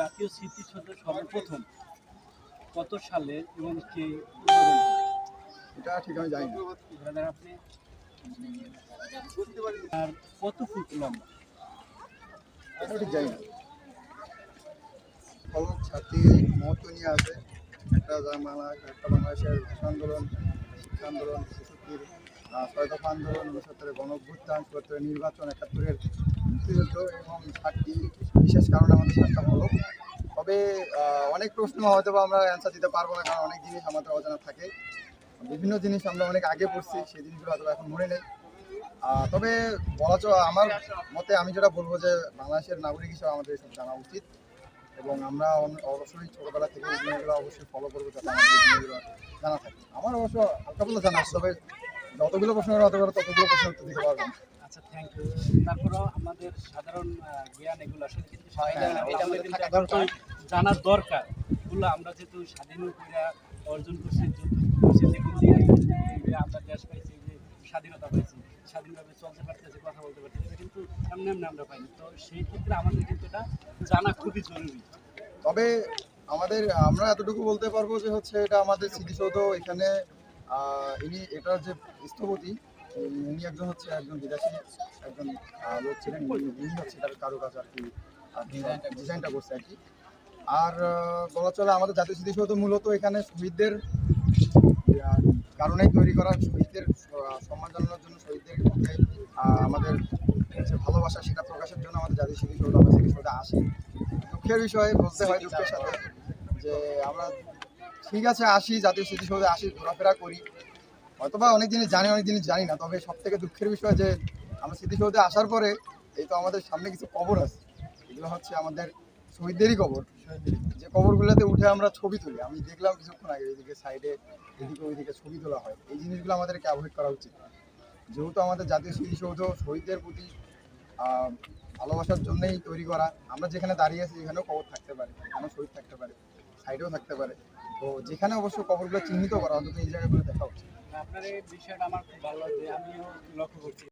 জাতীয় স্মৃতিসৌধ সর্বপ্রথম কত সালে এবং কে? এটা ঠিক আমি জানি না। আপনি আর কত ফুট লম্বা? এটা ঠিক জানি না। ফলক ছাত্রী মহত্ব নিয়ে আছে। একটা যা- বাংলা একটা বাংলাদেশের ভাষা আন্দোলন শিক্ষা আন্দোলন ছেষট্টির ছয় দফা আন্দোলন উনসত্তরের গণ অভ্যুত্থান চুয়াত্তরের নির্বাচন একাত্তরের মুক্তিযুদ্ধ এবং ষাটটি বিশেষ কারণে আমাদের সাতটা ফলক তবে অনেক প্রশ্ন হয়তো বা আমরা অ্যান্সার দিতে পারব না, কারণ অনেক জিনিস আমাদের অজানা থাকে। বিভিন্ন জিনিস আমরা অনেক আগে পড়ছি, সেই জিনিসগুলো হয়তো এখন মনে নেই। তবে বলা আমার মতে আমি যেটা বলব যে, বাংলাদেশের নাগরিক হিসেবে আমাদের এসব জানা উচিত। এবং আমরা অবশ্যই ছোটবেলা থেকে এই জিনিসগুলো অবশ্যই ফলো করব জানা থাকে। আমার অবশ্য হালকা বলে জানা তবে যতগুলো প্রশ্ন করা হতে পারে ততগুলো প্রশ্ন উত্তর দিতে পারব। না। আচ্ছা থ্যাংক ইউ তারপরেও আমাদের সাধারণ জ্ঞান এগুলো আসলে কিন্তু হ্যাঁ, না। এটা আমাদের কিন্তু জানার দরকার। এগুলো আমরা যেহেতু স্বাধীন ক্রীড়া অর্জন করছি যুদ্ধ করছি যেগুলো দিয়ে যে আমরা দেশ পাইছি যে স্বাধীনতা পাইছি স্বাধীনভাবে চলতে পারতেছি কথা বলতে পারতেছি এটা কিন্তু এমনি এমনি আমরা পাইনি। তো সেই ক্ষেত্রে আমাদের কিন্তু এটা জানা খুবই জরুরি। তবে আমাদের আমরা এতটুকু বলতে পারব যে হচ্ছে এটা আমাদের স্মৃতিসৌধ এখানে ইনি এটা যে স্থপতি। উনি একজন হচ্ছে একজন বিদেশি একজন লোক ছিলেন। ইনি হচ্ছে এটার কারুকাজ আর কি ডিজাইনটা করছে আর কি। আর বলা চলে আমাদের জাতীয় স্মৃতিসৌধ মূলত এখানে শহীদদের কারণেই তৈরি করা শহীদদের সম্মান জানানোর জন্য শহীদদের আহ, আমাদের যে ভালোবাসা সেটা প্রকাশের জন্য আমাদের জাতীয় স্মৃতিসৌধ আমরা স্মৃতিসৌধে আসি। দুঃখের বিষয়ে বলতে হয় দুঃখের সাথে যে আমরা ঠিক আছে, আসি, জাতীয় স্মৃতিসৌধে আসি, ঘোরাফেরা করি। হয়তোবা অনেক জিনিস জানি অনেক জিনিস জানি না, তবে সব থেকে দুঃখের বিষয় যে, আমরা স্মৃতিসৌধে আসার পরে এই তো আমাদের সামনে কিছু কবর আছে। এগুলো হচ্ছে আমাদের শহীদদেরই কবর। যে কবরগুলোতে উঠে আমরা ছবি তুলি। আমি দেখলাম কিছুক্ষণ আগে এদিকে সাইডে এদিকে ওইদিকে ছবি তোলা হয়। এই জিনিসগুলো আমাদেরকে অ্যাভয়েড করা উচিত। যেহেতু আমাদের জাতীয় স্মৃতিসৌধ শহীদদের প্রতি ভালোবাসার জন্যই তৈরি করা, আমরা যেখানে দাঁড়িয়ে আছি এখানেও কবর থাকতে পারে এখানেও শহীদ থাকতে পারে। সাইডেও থাকতে পারে। তো যেখানে অবশ্য কবরগুলো চিহ্নিত করা, অন্তত এই জায়গাগুলো দেখা উচিত। আপনার এই বিষয়টা আমার খুব ভালো লাগছে, আমিও লক্ষ্য করছি।